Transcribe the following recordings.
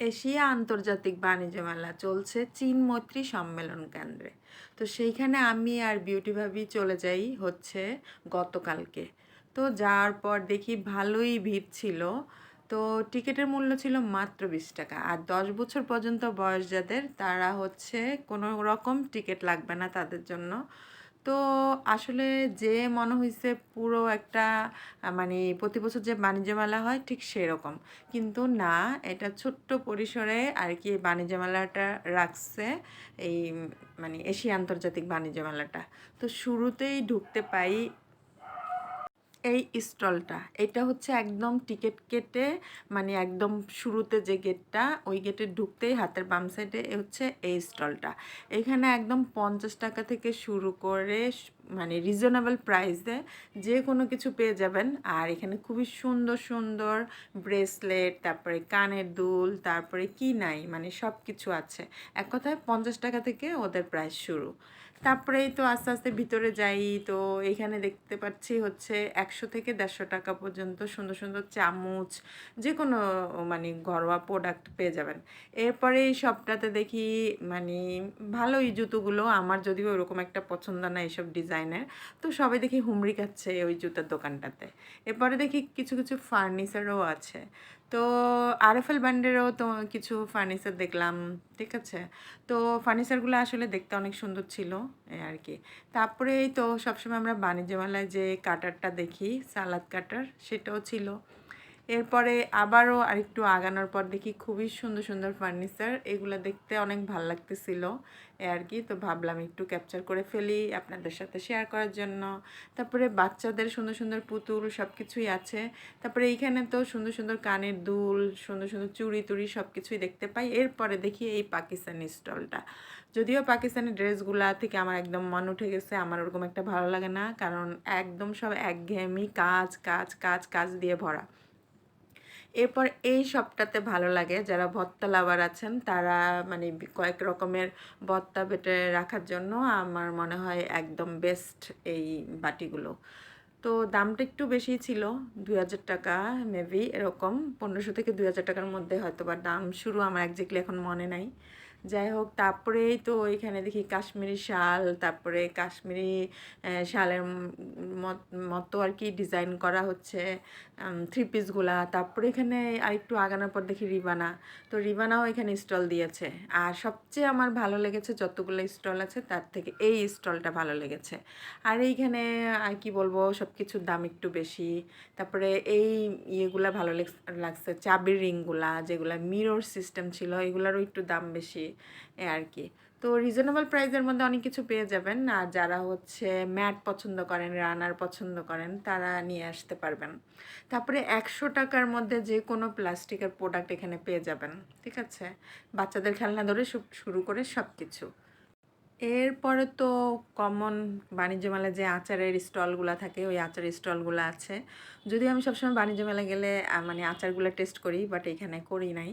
Asia আন্তর্জাতিক বাণিজ্য মেলা চলছে চীন মৈত্রী সম্মেলন কেন্দ্রে। তো সেইখানে আমি আর বিউটি ভাবি চলে যাই হচ্ছে গতকালকে। তো যাওয়ার পর দেখি ভালোই ভিড় ছিল। তো টিকিটের মূল্য ছিল মাত্র বিশ টাকা। আর দশ বছর পর্যন্ত বয়স যাদের তারা হচ্ছে কোনো রকম টিকিট লাগবে না তাদের জন্য। তো আসলে যে মনে হয়েছে পুরো একটা মানে প্রতি বছর যে বাণিজ্য মেলা হয় ঠিক সেরকম। কিন্তু না, এটা ছোট্ট পরিসরে আর কি বাণিজ্য মেলাটা রাখছে, এই মানে এশিয়া আন্তর্জাতিক বাণিজ্য মেলাটা। তো শুরুতেই ঢুকতে পাই এই স্টলটা। এটা হচ্ছে একদম টিকিট কেটে মানে একদম শুরুতে যে গেটটা, ওই গেটে ঢুকতেই হাতের বাম সাইডে হচ্ছে এই স্টলটা। এখানে একদম পঞ্চাশ টাকা থেকে শুরু করে মানে রিজনেবল প্রাইসে যে কোনো কিছু পেয়ে যাবেন। আর এখানে খুবই সুন্দর সুন্দর ব্রেসলেট তারপরে কানের দুল, তারপরে কি নাই মানে সব কিছু আছে। এক কথায় পঞ্চাশ টাকা থেকে ওদের প্রাইস শুরু। তারপরেই তো আস্তে আস্তে ভিতরে যাই, তো এখানে দেখতে পাচ্ছি হচ্ছে একশো থেকে দেড়শো টাকা পর্যন্ত সুন্দর সুন্দর চামচ যে কোনো মানে ঘরোয়া প্রোডাক্ট পেয়ে যাবেন। এরপরে এই শপটাতে দেখি মানে ভালোই জুতোগুলো, আমার যদিও ওরকম একটা পছন্দ না এইসব ডিজাইনের তো সবাই দেখি হুমড়ি খাচ্ছে ওই জুতার দোকানটাতে। এরপরে দেখি কিছু কিছু ফার্নিচারও আছে। তো আর এফ এল ব্র্যান্ডেরও তো কিছু ফার্নিচার দেখলাম, ঠিক আছে? তো ফার্নিচারগুলো আসলে দেখতে অনেক সুন্দর ছিল আর কি। তারপরেই তো সবসময় আমরা বাণিজ্য মেলায় যে কাটারটা দেখি সালাদ কাটার সেটাও ছিল। এরপরে আবারও আরেকটু আগানোর পর দেখি খুবই সুন্দর সুন্দর ফার্নিচার এগুলো দেখতে অনেক ভালো লাগতেছিল। এ আর কি, তো ভাবলাম একটু ক্যাপচার করে ফেলি আপনাদের সাথে শেয়ার করার জন্য। তারপরে বাচ্চাদের সুন্দর সুন্দর পুতুল সব কিছুই আছে। তারপরে এইখানে তো সুন্দর সুন্দর কানের দুল, সুন্দর সুন্দর চুড়ি টুড়ি সব কিছুই দেখতে পাই। এরপরে দেখি এই পাকিস্তানি স্টলটা। যদিও পাকিস্তানি ড্রেসগুলা থেকে আমার একদম মন উঠে গেছে, আমার ওরকম একটা ভালো লাগে না। কারণ একদম সব একঘেয়েমি কাজ কাজ কাজ কাজ দিয়ে ভরা। এরপর এই সবটাতে ভালো লাগে, যারা ভত্তা লাভার আছেন, তারা মানে কয়েক রকমের ভত্তা বেটে রাখার জন্য আমার মনে হয় একদম বেস্ট এই বাটিগুলো। তো দামটা একটু বেশি ছিল, দুই হাজার টাকা মেবি এরকম, পনেরোশো থেকে দুই হাজার টাকার মধ্যে হয়তো বা দাম শুরু আমার একজাক্টলি এখন মনে নাই। যাই হোক, তারপরেই তো এখানে দেখি কাশ্মীরি শাল, তারপরে কাশ্মীরি শালের মত- আর কি ডিজাইন করা হচ্ছে থ্রি পিসগুলা তারপরে এখানে আরেকটু আগানোর পর দেখি রিবানা তো রিবানাও এখানে স্টল দিয়েছে। আর সবচেয়ে আমার ভালো লেগেছে যতগুলো স্টল আছে, তার থেকে এই স্টলটা ভালো লেগেছে। আর এইখানে আর কি বলব সব কিছুর দাম একটু বেশি। তারপরে এই ইয়েগুলা ভালো লেগ- লাগছে চাবির রিংগুলা, যেগুলা মিরর সিস্টেম ছিল, এগুলারও একটু দাম বেশি। এ আর কি। তো রিজনেবল প্রাইসের মধ্যে অনেক কিছু পেয়ে যাবেন। আর যারা হচ্ছে ম্যাট পছন্দ করেন, রানার পছন্দ করেন, তারা নিয়ে আসতে পারবেন। তারপরে একশো টাকার মধ্যে যে কোনো প্লাস্টিকের প্রোডাক্ট এখানে পেয়ে যাবেন। ঠিক আছে? বাচ্চাদের খেলনা ধরে শুরু করে সব কিছু এরপরে তো কমন বাণিজ্য মেলায় যে আচারের স্টলগুলো থাকে, ওই আচারের স্টলগুলো আছে। যদিও আমি সবসময় বাণিজ্য মেলা গেলে মানে আচারগুলো টেস্ট করি বাট এখানে করি নাই,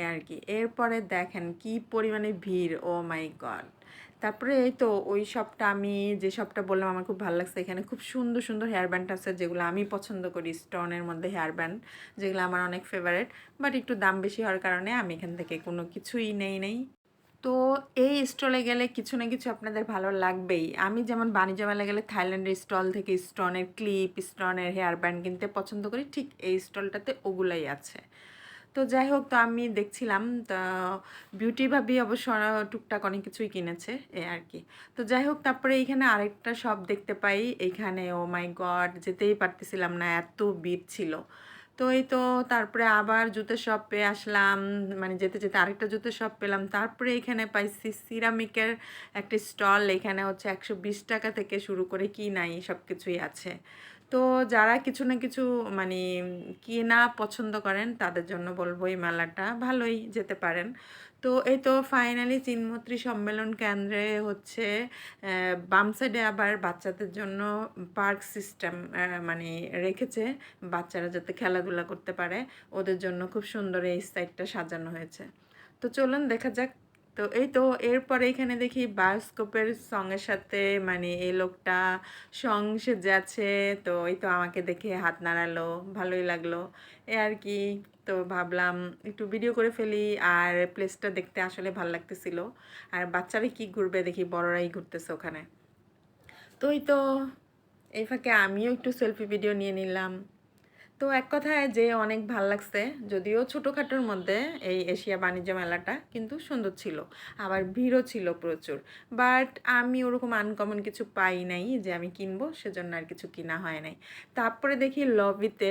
এ আর কি। এরপরে দেখেন কি পরিমাণে ভিড়, ও মাই গড তারপরে এই তো ওই শপটা আমি, যে শপটা বললাম আমার খুব ভালো লাগছে এখানে। খুব সুন্দর সুন্দর হেয়ার ব্যান্ড আছে, যেগুলো আমি পছন্দ করি স্টোনের মধ্যে হেয়ার ব্যান্ড যেগুলো আমার অনেক ফেভারেট বাট একটু দাম বেশি হওয়ার কারণে আমি এখান থেকে কোনো কিছুই নেই নেই। তো এই স্টলে গেলে কিছু না কিছু আপনাদের ভালো লাগবেই। আমি যেমন বাণিজ্য মেলা গেলে থাইল্যান্ডের স্টল থেকে স্টোনের ক্লিপ স্টোনের হেয়ার ব্যান্ড কিনতে পছন্দ করি, ঠিক এই স্টলটাতে ওগুলাই আছে। তো যাই হোক, তো আমি দেখছিলাম বিউটি ভাবি অবশ্য টুকটাক অনেক কিছুই কিনেছে, এ আর কি। তো যাই হোক, তারপরে এইখানে আরেকটা শপ দেখতে পাই, এইখানে ও মাই গড যেতেই পারতেছিলাম না, এত ভিড় ছিল। তো এই তো, তারপরে আবার জুতোর পেয়ে আসলাম মানে যেতে যেতে আরেকটা জুতো শপ পেলাম, তারপরে এখানে পাইছি সিরামিকের একটা স্টল এখানে হচ্ছে একশো বিশ টাকা থেকে শুরু করে কি নাই সব কিছুই আছে। তো যারা কিছু না কিছু মানে কেনা পছন্দ করেন, তাদের জন্য বলব এই মেলাটা ভালোই যেতে পারেন। তো এই তো ফাইনালি চিনমত্রী সম্মেলন কেন্দ্রে হচ্ছে বাম সাইডে আবার বাচ্চাদের জন্য পার্ক সিস্টেম মানে রেখেছে, বাচ্চারা যাতে খেলাধুলা করতে পারে। ওদের জন্য খুব সুন্দর এই সাইডটা সাজানো হয়েছে। তো চলুন দেখা যাক তো এই তো এরপরে এখানে দেখি বায়োস্কোপের সঙ্গের সাথে মানে এই লোকটা সং আছে তো এই তো আমাকে দেখে হাত নাড়ালো, ভালোই লাগল। এ আর কি, তো ভাবলাম একটু ভিডিও করে ফেলি আর প্লেসটা দেখতে আসলে ভালো লাগতেছিল। আর বাচ্চারা কি ঘুরবে দেখি, বড়রাই ঘুরতেছে ওখানে। তো এই তো, এই ফাঁকে আমিও একটু সেলফি ভিডিও নিয়ে নিলাম। তো এক কথায় যে অনেক ভালো লাগছে, যদিও ছোটোখাটোর মধ্যে এই এশিয়া বাণিজ্য মেলাটা কিন্তু সুন্দর ছিল, আবার ভিড়ও ছিল প্রচুর। বাট আমি ওরকম আনকমন কিছু পাই নাই যে আমি কিনবো, সেজন্য আর কিছু কিনা হয় নাই। তারপরে দেখি লবিতে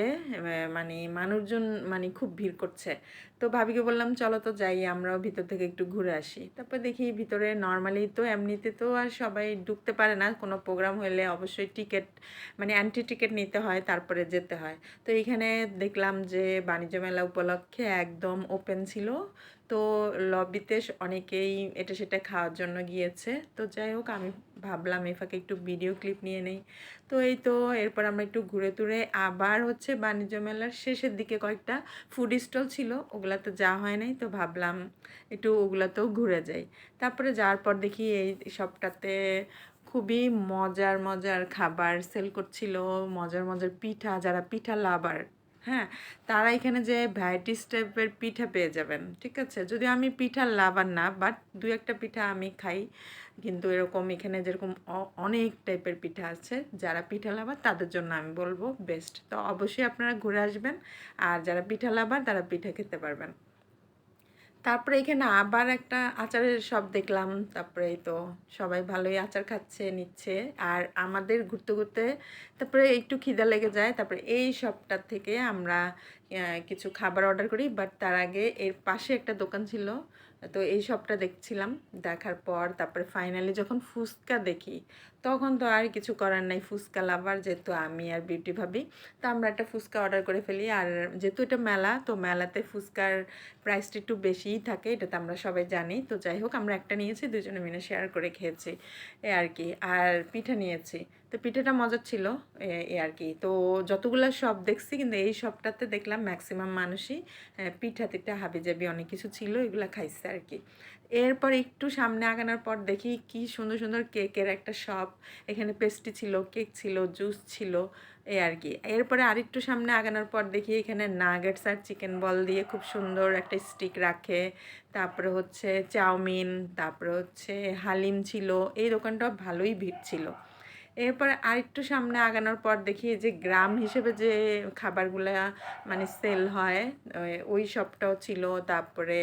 মানে মানুষজন মানে খুব ভিড় করছে। তো ভাবিকে বললাম, চলো তো যাই, আমরাও ভিতর থেকে একটু ঘুরে আসি। তারপর দেখি ভিতরে নর্মালি তো এমনিতে তো আর সবাই ঢুকতে পারে না, কোনো প্রোগ্রাম হলে অবশ্যই টিকিট মানে অ্যান্টি টিকিট নিতে হয়, তারপরে যেতে হয়। তো এইখানে দেখলাম যে বাণিজ্য মেলা উপলক্ষে একদম ওপেন ছিল। তো লবিতে অনেকেই এটা সেটা খাওয়ার জন্য গিয়েছে। তো যাই হোক, আমি ভাবলাম এই ফাঁকে একটু ভিডিও ক্লিপ নিয়ে নেই। তো এই তো, এরপর আমরা একটু ঘুরে তুরে আবার হচ্ছে বাণিজ্য মেলার শেষের দিকে কয়েকটা ফুড স্টল ছিল, ওগুলাতে যাওয়া হয় নাই, তো ভাবলাম একটু ওগুলাতেও ঘুরে যাই। তারপরে যাওয়ার পর দেখি এই সবটাতে খুবই মজার মজার খাবার সেল করছিল, মজার মজার পিঠা, যারা পিঠা লাভার হ্যাঁ তারা এখানে যে ভ্যারাইটিস টাইপের পিঠা পেয়ে যাবেন, ঠিক আছে? যদি আমি পিঠা লাভার না বাট দু একটা পিঠা আমি খাই, কিন্তু এরকম এখানে যেরকম অনেক টাইপের পিঠা আছে, যারা পিঠা লাভার, তাদের জন্য আমি বলব বেস্ট তো অবশ্যই আপনারা ঘুরে আসবেন, আর যারা পিঠা লাভার, তারা পিঠা খেতে পারবেন। তারপরে এখানে আবার একটা আচারের সব দেখলাম। তারপরে তো সবাই ভালোই আচার খাচ্ছে, নিচ্ছে। আর আমাদের ঘুরতে ঘুরতে তারপরে একটু খিদা লেগে যায়। তারপরে এই সবটার থেকে আমরা কিছু খাবার অর্ডার করি। বাট তার আগে এর পাশে একটা দোকান ছিল। তো এই সবটা দেখছিলাম, দেখার পর তারপরে ফাইনালি যখন ফুচকা দেখি, তখন তো আর কিছু করার নাই। ফুচকা লাভার যেহেতু আমি আর বিউটি ভাবি, তো আমরা একটা ফুচকা অর্ডার করে ফেলি। আর যেহেতু এটা মেলা, তো মেলাতে ফুচকার প্রাইসটা একটু বেশিই থাকে এটা তো আমরা সবাই জানি। তো যাই হোক, আমরা একটা নিয়েছি, দুজনে মিলে শেয়ার করে খেয়েছি। এ আর কি, আর পিঠা নিয়েছি। তো পিঠাটা মজার ছিল, এ আর কি। তো যতগুলো সব দেখছি, কিন্তু এই সবটাতে দেখলাম ম্যাক্সিমাম মানুষই পিঠা তিঠা হাবি জাবি অনেক কিছু ছিল, এগুলো খাইছে আর কি। এরপর একটু সামনে আগানোর পর দেখি কি সুন্দর সুন্দর কেকের একটা শপ এখানে পেস্ট্রি ছিল কেক ছিল জুস ছিল এই আর কি। এরপরে আরেকটু সামনে আগানোর পর দেখি এখানে নাগেটস আর চিকেন বল দিয়ে খুব সুন্দর একটা স্টিক রাখে, তারপরে হচ্ছে চাউমিন, তারপরে হচ্ছে হালিম ছিল, এই দোকানটা ভালোই ভিড় ছিল। এরপরে আরেকটু সামনে আগানোর পর দেখি যে গ্রাম হিসেবে যে খাবারগুলা মানে সেল হয়, ওই সবটাও ছিল। তারপরে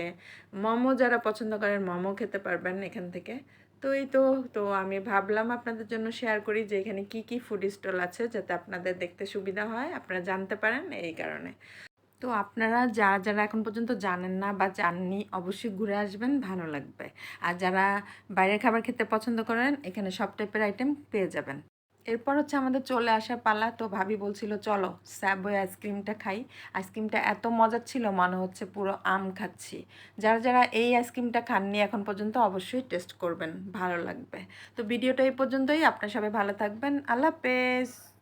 মোমো যারা পছন্দ করেন মোমো খেতে পারবেন এখান থেকে। তো এই তো তো আমি ভাবলাম আপনাদের জন্য শেয়ার করি যে এখানে কি কি ফুড স্টল আছে যাতে আপনাদের দেখতে সুবিধা হয়, আপনারা জানতে পারেন এই কারণে। তো আপনারা যারা যারা এখন পর্যন্ত জানেন না বা জাননি, অবশ্যই ঘুরে আসবেন, ভালো লাগবে। আর যারা বাইরের খাবার খেতে পছন্দ করেন, এখানে সব টাইপের আইটেম পেয়ে যাবেন। এরপর হচ্ছে আমাদের চলে আসার পালা। তো ভাবি বলছিল, চলো স্যাবওয়ে আইসক্রিমটা খাই। আইসক্রিমটা এত মজার ছিল, মনে হচ্ছে পুরো আম খাচ্ছি। যারা যারা এই আইসক্রিমটা খাননি এখন পর্যন্ত, অবশ্যই টেস্ট করবেন, ভালো লাগবে। তো ভিডিওটা এই পর্যন্তই। আপনার সবাই ভালো থাকবেন। আল্লাহ হাফেজ!